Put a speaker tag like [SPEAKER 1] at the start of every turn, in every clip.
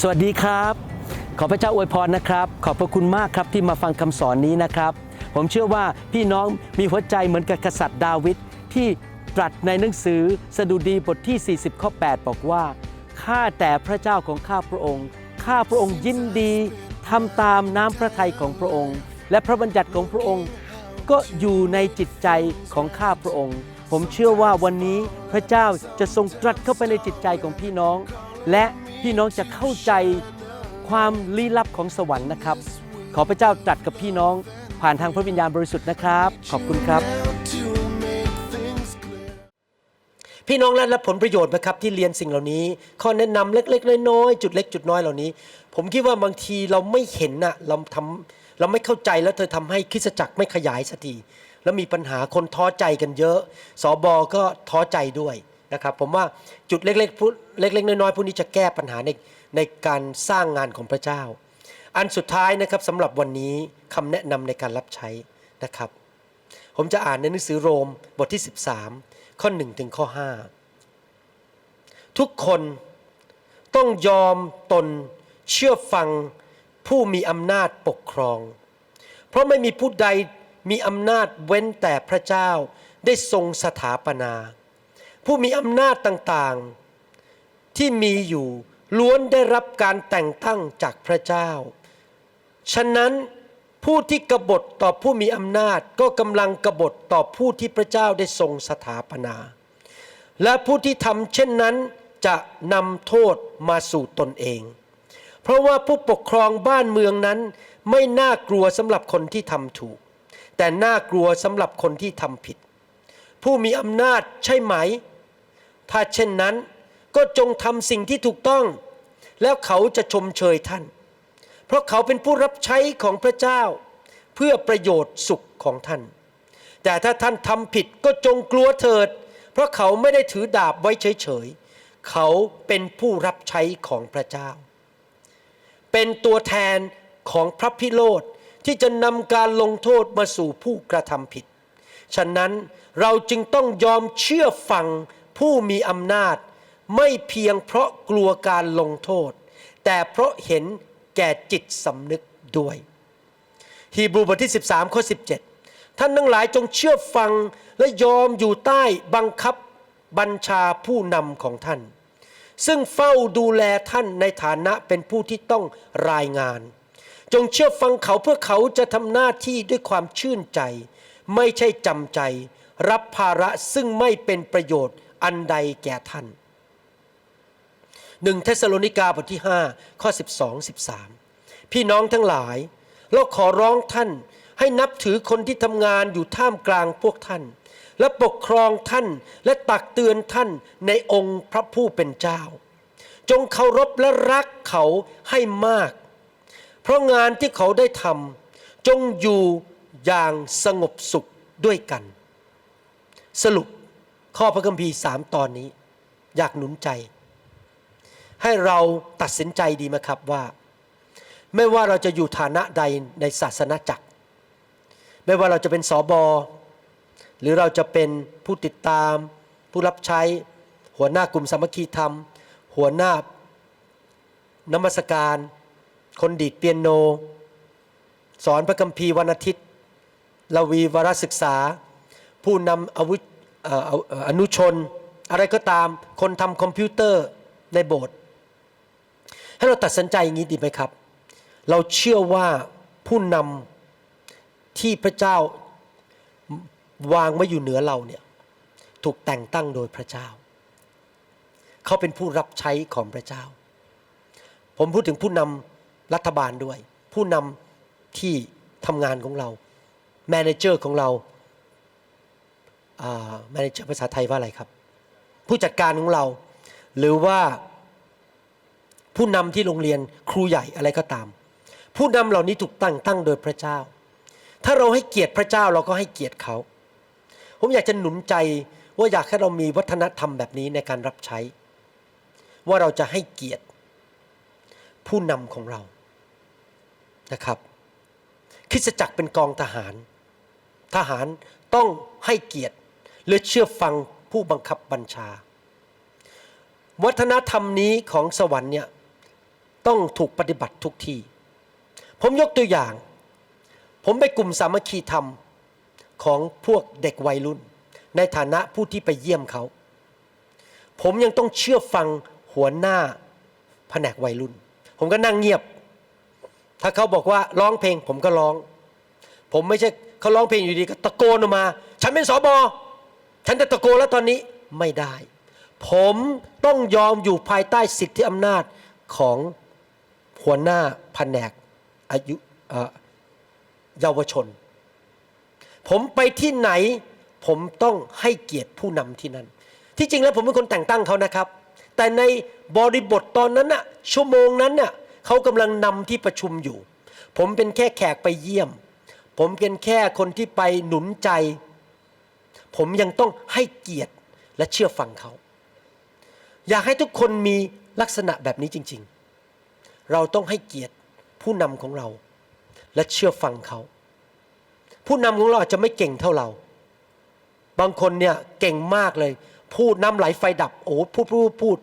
[SPEAKER 1] สวัสดีครับ ขอพระเจ้าอวยพรนะครับ ขอบพระคุณมากครับที่มาฟังคำสอนนี้นะครับ ผมเชื่อว่าพี่น้องมีหัวใจเหมือนกับกษัตริย์ดาวิดที่ตรัสในหนังสือสดุดีบทที่ 40 ข้อ 8 บอกว่า ข้าแต่พระเจ้าของข้าพระองค์ ข้าพระองค์ยินดีทำตามน้ำพระทัยของพระองค์ และพระบัญญัติของพระองค์ ก็อยู่ในจิตใจของข้าพระองค์ ผมเชื่อว่าวันนี้พระเจ้าจะทรงตรัสเข้าไปในจิตใจของพี่น้อง และพี่น้องจะเข้าใจความลี้ลับของสวรรค์นะครับ ขอพระเจ้าตรัสกับพี่น้องผ่านทางพระวิญญาณบริสุทธิ์นะครับ ขอบคุณครับ พี่น้องและรับผลประโยชน์ไหมครับที่เรียนสิ่งเหล่านี้ ข้อแนะนำเล็ก ๆ น้อยๆจุดเล็กจุดน้อยเหล่านี้ ผมคิดว่าบางทีเราไม่เห็นนะเราทำเราไม่เข้าใจแล้วเธอทำให้คริสจักรไม่ขยายสักทีแล้วมีปัญหาคนท้อใจกันเยอะ สอบอก็ท้อใจด้วย นะครับ ผมว่าจุดเล็กๆพูดเล็กๆน้อยๆพวกนี้จะแก้ปัญหาในในการสร้างงานของพระเจ้า อันสุดท้ายนะครับสำหรับวันนี้คำแนะนำในการรับใช้นะครับ ผมจะอ่านในหนังสือโรมบทที่ 13 ข้อ1ถึงข้อ 5 ทุกคนต้องยอมตนเชื่อฟังผู้มีอำนาจปกครอง เพราะไม่มีผู้ใดมีอำนาจเว้นแต่พระเจ้าได้ทรงสถาปนา ผู้มีอำนาจต่างๆ ที่มีอยู่ล้วนได้รับการแต่งตั้งจากพระเจ้า ฉะนั้นผู้ที่กบฏต่อผู้มีอำนาจก็กำลังกบฏต่อผู้ที่พระเจ้าได้ทรงสถาปนา และผู้ที่ทำเช่นนั้นจะนำโทษมาสู่ตนเอง เพราะว่าผู้ปกครองบ้านเมืองนั้นไม่น่ากลัวสำหรับคนที่ทำถูก แต่น่ากลัวสำหรับคนที่ทำผิด ผู้มีอำนาจใช่ไหม ถ้าเช่นนั้นก็จงทำสิ่งที่ถูกต้อง แล้วเขาจะชมเชยท่าน เพราะเขาเป็นผู้รับใช้ของพระเจ้า เพื่อประโยชน์สุขของท่าน แต่ถ้าท่านทำผิดก็จงกลัวเถิด เพราะเขาไม่ได้ถือดาบไว้เฉยๆ เขาเป็นผู้รับใช้ของพระเจ้า เป็นตัวแทนของพระพิโรธที่จะนำการลงโทษมาสู่ผู้กระทำผิด ฉะนั้นเราจึงต้องยอมเชื่อฟัง ผู้มีอำนาจ ไม่เพียงเพราะกลัวการลงโทษ แต่เพราะเห็นแก่จิตสำนึกด้วย ฮีบรูบทที่ 13ข้อ17 ท่านทั้งหลายจงเชื่อฟังและยอมอยู่ใต้บังคับบัญชาผู้นำของท่าน ซึ่งเฝ้าดูแลท่านในฐานะเป็นผู้ที่ต้องรายงาน จงเชื่อฟังเขาเพื่อเขาจะทำหน้าที่ด้วยความชื่นใจ ไม่ใช่จำใจ รับภาระซึ่งไม่เป็นประโยชน์ อันใดแก่ท่านหนึ่งเทสโลนิกาบทที่ 5 ข้อ 12 13 พี่น้องทั้งหลาย เราขอร้องท่านให้นับถือคนที่ทำงานอยู่ท่ามกลางพวกท่าน และปกครองท่านและตักเตือนท่านในองค์พระผู้เป็นเจ้า จงเคารพและรักเขาให้มาก เพราะงานที่เขาได้ทำจงอยู่อย่างสงบสุขด้วยกัน สรุป ข้อพระคัมภีร์สามตอนนี้ อยากหนุนใจ ให้เราตัดสินใจดีไหมครับว่า ไม่ว่าเราจะอยู่ฐานะใดในศาสนาจักร ไม่ว่าเราจะเป็นสอบอหรือเราจะเป็นผู้ติดตาม ผู้รับใช้ หัวหน้ากลุ่มสามัคคีธรรม หัวหน้านมัสการ คนดีดเปียโน สอนพระคัมภีร์วันอาทิตย์ลาวีวารศึกษา ผู้นำอาวุธ อนุชน อะไรก็ตามคนทำคอมพิวเตอร์ในโบสถ์ให้เราตัดสินใจอย่างนี้ดีไหมครับ เราเชื่อว่าผู้นำที่พระเจ้าวางไว้อยู่เหนือเราเนี่ยถูกแต่งตั้งโดยพระเจ้า เขาเป็นผู้รับใช้ของพระเจ้า ผมพูดถึงผู้นำรัฐบาลด้วย ผู้นำที่ทำงานของเรา แมเนเจอร์ของเรา แมเนเจอร์ภาษาไทยว่าอะไรครับ ผู้จัดการของเรา หรือว่าผู้นำที่โรงเรียนครูใหญ่อะไรก็ตาม ผู้นำเหล่านี้ถูกตั้งตั้งโดยพระเจ้า ถ้าเราให้เกียรติพระเจ้าเราก็ให้เกียรติเขา ผมอยากจะหนุนใจว่าอยากให้เรามีวัฒนธรรมแบบนี้ในการรับใช้ ว่าเราจะให้เกียรติผู้นำของเรานะครับคริสตจักรเป็นกองทหาร ทหารต้องให้เกียรติ และเชื่อฟังผู้บังคับบัญชา วัฒนธรรมนี้ของสวรรค์เนี่ยต้องถูกปฏิบัติทุกที่ ผมยกตัวอย่าง ผมไปกลุ่มสามัคคีธรรมของพวกเด็กวัยรุ่น ในฐานะผู้ที่ไปเยี่ยมเขา ผมยังต้องเชื่อฟังหัวหน้าแผนกวัยรุ่น ผมก็นั่งเงียบ ถ้าเขาบอกว่าร้องเพลงผมก็ร้อง ผมไม่ใช่เขาร้องเพลงอยู่ดีก็ตะโกนออกมา ฉันเป็นสอบอ ฉันจะตะโกนแล้วตอนนี้ไม่ได้ ผมต้องยอมอยู่ภายใต้สิทธิอำนาจของหัวหน้าแผนกอายุเยาวชน ผมไปที่ไหน ผมต้องให้เกียรติผู้นำที่นั่น ที่จริงแล้วผมเป็นคนแต่งตั้งเขานะครับ แต่ในบริบทตอนนั้นน่ะชั่วโมงนั้นน่ะเขากำลังนำที่ประชุมอยู่ ผมเป็นแค่แขกไปเยี่ยม ผมเป็นแค่คนที่ไปหนุนใจ ผมยังต้องให้เกียรติและเชื่อฟังเขา อยากให้ทุกคนมีลักษณะแบบนี้จริง ๆ เราต้องให้เกียรติผู้นำของเรา และเชื่อฟังเขา ผู้นำของเราอาจจะไม่เก่งเท่าเรา บางคนเนี่ยเก่งมากเลย พูดน้ำไหลไฟดับ โอ้พูดพูดพูด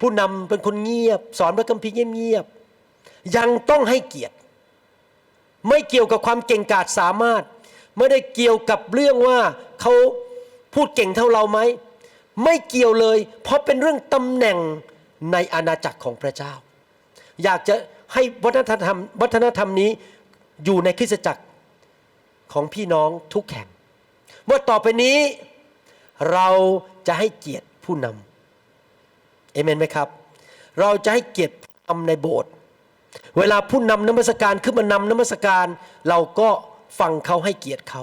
[SPEAKER 1] ผู้นำเป็นคนเงียบ สอนพระคัมภีร์เงียบๆยังต้องให้เกียรติ ไม่เกี่ยวกับความเก่งกาจสามารถ ไม่ได้เกี่ยวกับเรื่องว่าเขาพูดเก่งเท่าเราไหมไม่เกี่ยวเลย เพราะเป็นเรื่องตำแหน่งในอาณาจักรของพระเจ้า อยากจะให้วัฒนธรรมวัฒนธรรมนี้อยู่ในคริสตจักรของพี่น้องทุกแห่งว่าต่อไปนี้เราจะให้เกียรติผู้นำเอเมนไหมครับ เราจะให้เกียรติผู้นำในโบสถ์เวลาผู้นำนมัสการขึ้นมานำนมัสการ เราก็ ฟังเขาให้เกียรติเขา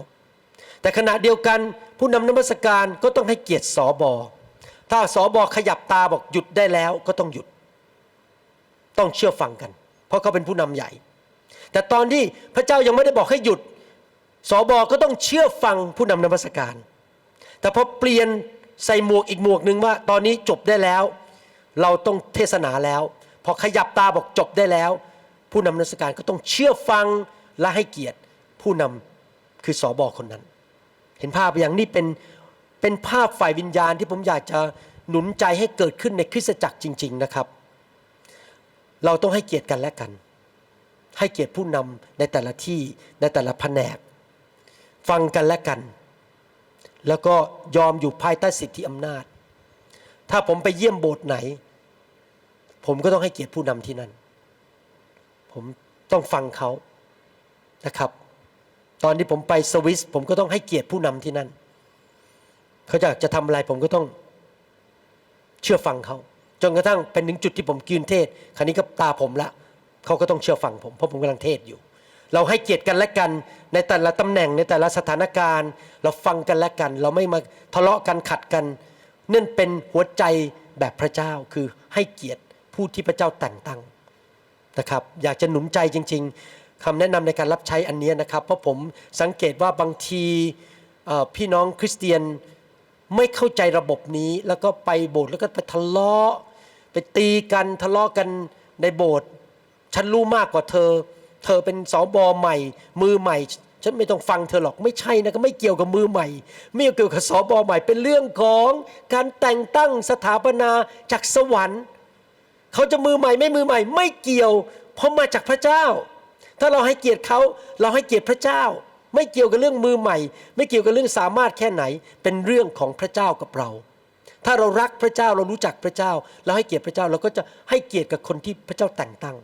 [SPEAKER 1] แต่ขณะเดียวกันผู้นำนมัสการก็ต้องให้เกียรติสอบอถ้าสอบอขยับตาบอกหยุดได้แล้วก็ต้องหยุด ต้องเชื่อฟังกัน เพราะเขาเป็นผู้นำใหญ่ แต่ตอนที่พระเจ้ายังไม่ได้บอกให้หยุดสอบอก็ต้องเชื่อฟังผู้นำนมัสการ แต่พอเปลี่ยนใส่หมวกอีกหมวกหนึ่งว่า ตอนนี้จบได้แล้ว เราต้องเทศนาแล้ว พอขยับตาบอกจบได้แล้ว ผู้นำนมัสการก็ต้องเชื่อฟังและให้เกียรติ ผู้นำคือสอบอคนนั้น เห็นภาพอย่างนี้เป็นเป็นภาพฝ่ายวิญญาณที่ผมอยากจะหนุนใจให้เกิดขึ้นในคริสตจักรจริง ๆนะครับ เราต้องให้เกียรติกันและกัน ให้เกียรติผู้นำในแต่ละที่ในแต่ละแผนก ฟังกันและกัน แล้วก็ยอมอยู่ภายใต้สิทธิอำนาจ ถ้าผมไปเยี่ยมโบสถ์ไหน ผมก็ต้องให้เกียรติผู้นำที่นั่น ผมต้องฟังเขานะครับ ตอนที่ผมไปสวิสผมก็ต้องให้เกียรติผู้นำที่นั่น เขาอยากจะทำอะไรผมก็ต้องเชื่อฟังเขาจนกระทั่งเป็นถึงจุดที่ผมกินเทศคราวนี้ก็ตาผมละเขาก็ต้องเชื่อฟังผมเพราะผมกำลังเทศอยู่ เราให้เกียรติกันและกันในแต่ละตำแหน่งในแต่ละสถานการณ์ เราฟังกันและกัน เราไม่มาทะเลาะกันขัดกันนั่นเป็นหัวใจแบบพระเจ้าคือให้เกียรติผู้ที่พระเจ้าแต่งตั้งนะครับ อยากจะหนุนใจจริง ๆ คำแนะนำในการรับใช้อันนี้นะครับ เพราะผมสังเกตว่าบางทีพี่น้องคริสเตียนไม่เข้าใจระบบนี้ แล้วก็ไปโบสถ์แล้วก็ไปทะเลาะไปตีกันทะเลาะกันในโบสถ์ฉันรู้มากกว่าเธอ เธอเป็นสอบอใหม่ มือใหม่ ฉันไม่ต้องฟังเธอหรอกไม่ใช่นะก็ไม่เกี่ยวกับมือใหม่ ไม่เกี่ยวกับสอบอใหม่ เป็นเรื่องของการแต่งตั้งสถาปนาจากสวรรค์ เขาจะมือใหม่ไม่มือใหม่ ไม่เกี่ยวเพราะมาจากพระเจ้า ถ้าเราให้เกียรติเขาเราให้เกียรติพระเจ้า ไม่เกี่ยวกับเรื่องมือใหม่ ไม่เกี่ยวกับเรื่องสามารถแค่ไหน เป็นเรื่องของพระเจ้ากับเรา ถ้าเรารักพระเจ้าเรารู้จักพระเจ้า เราให้เกียรติพระเจ้าเราก็จะให้เกียรติกับคนที่พระเจ้าแต่งตั้ง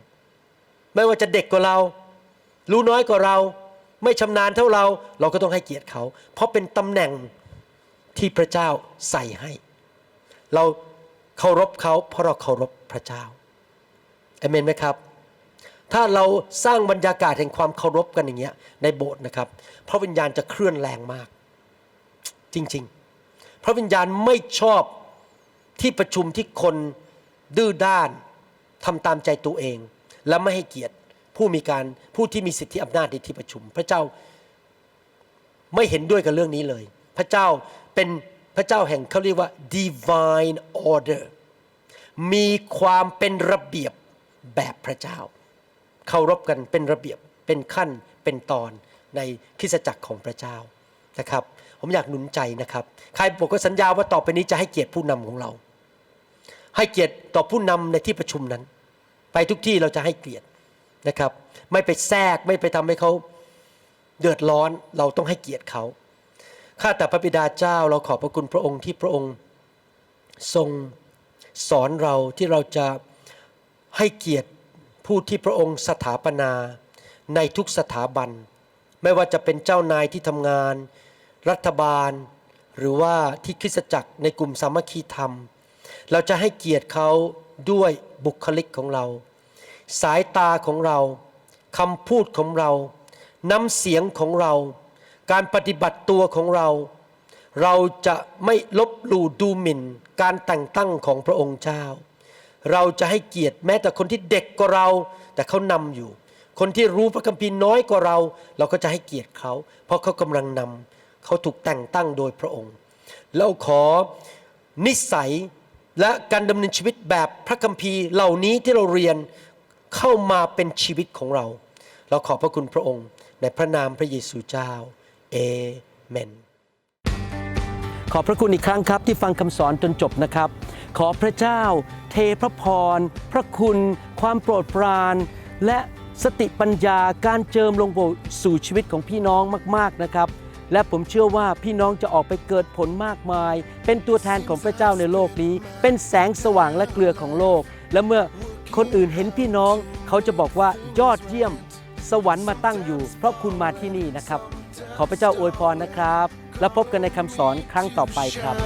[SPEAKER 1] ไม่ว่าจะเด็กกว่าเรา รู้น้อยกว่าเรา ไม่ชำนาญเท่าเราเราก็ต้องให้เกียรติเขา เพราะเป็นตำแหน่งที่พระเจ้าใส่ให้ เราเคารพเขาเพราะเราเคารพพระเจ้าเอเมนไหมครับ ถ้าเราสร้างบรรยากาศแห่งความเคารพกันอย่างเงี้ยในโบสถ์นะครับ พระวิญญาณจะเคลื่อนแรงมาก จริงๆ พระวิญญาณไม่ชอบที่ประชุมที่คนดื้อด้านทำตามใจตัวเอง และไม่ให้เกียรติผู้มีการผู้ที่มีสิทธิอำนาจในที่ประชุม พระเจ้าไม่เห็นด้วยกับเรื่องนี้เลย พระเจ้าเป็นพระเจ้าแห่งเขาเรียกว่า divine order มีความเป็นระเบียบแบบพระเจ้า เคารพกันเป็นระเบียบเป็นขั้นเป็นตอนในคริสตจักรของพระเจ้านะครับ ผมอยากหนุนใจนะครับ ใครบอกว่าสัญญาว่าต่อไปนี้จะให้เกียรติผู้นำของเรา ให้เกียรติต่อผู้นำในที่ประชุมนั้น ไปทุกที่เราจะให้เกียรตินะครับ ไม่ไปแทรกไม่ไปทำให้เขาเดือดร้อนเราต้องให้เกียรติเขาข้าแต่พระบิดาเจ้าเราขอบพระคุณพระองค์ที่พระองค์ทรงสอนเราที่เราจะให้เกียรติ ผู้ที่พระองค์สถาปนาในทุกสถาบัน ไม่ว่าจะเป็นเจ้านายที่ทำงาน รัฐบาล หรือว่าที่คริสตจักรในกลุ่มสามัคคีธรรม เราจะให้เกียรติเขาด้วยบุคลิกของเรา สายตาของเราคำพูดของเราน้ำเสียงของเรา การปฏิบัติตัวของเรา เราจะไม่ลบหลู่ดูหมิ่น การแต่งตั้งของพระองค์เจ้า เราจะให้เกียรติแม้แต่คนที่เด็กกว่าเรา แต่เขานำอยู่ คนที่รู้พระคัมภีร์น้อยกว่าเรา เราก็จะให้เกียรติเขา เพราะเขากำลังนำเขาถูกแต่งตั้งโดยพระองค์ เราขอนิสัยและการดำเนินชีวิตแบบพระคัมภีร์เหล่านี้ที่เราเรียนเข้ามาเป็นชีวิตของเรา เราขอบพระคุณพระองค์ ในพระนามพระเยซูเจ้า เอเมน ขอบพระคุณอีกครั้งครับที่ฟังคำสอนจนจบนะครับ ขอพระเจ้า เทพระพร พระคุณ ความโปรดปราน และสติปัญญาการเจิมลงสู่ชีวิตของพี่น้องมากๆนะครับ และผมเชื่อว่าพี่น้องจะออกไปเกิดผลมากมาย เป็นตัวแทนของพระเจ้าในโลกนี้ เป็นแสงสว่างและเกลือของโลก และเมื่อคนอื่นเห็นพี่น้องเขาจะบอกว่ายอดเยี่ยม สวรรค์มาตั้งอยู่ เพราะคุณมาที่นี่นะครับ ขอพระเจ้าอวยพรนะครับ แล้วพบกันในคำสอนครั้งต่อไปครับ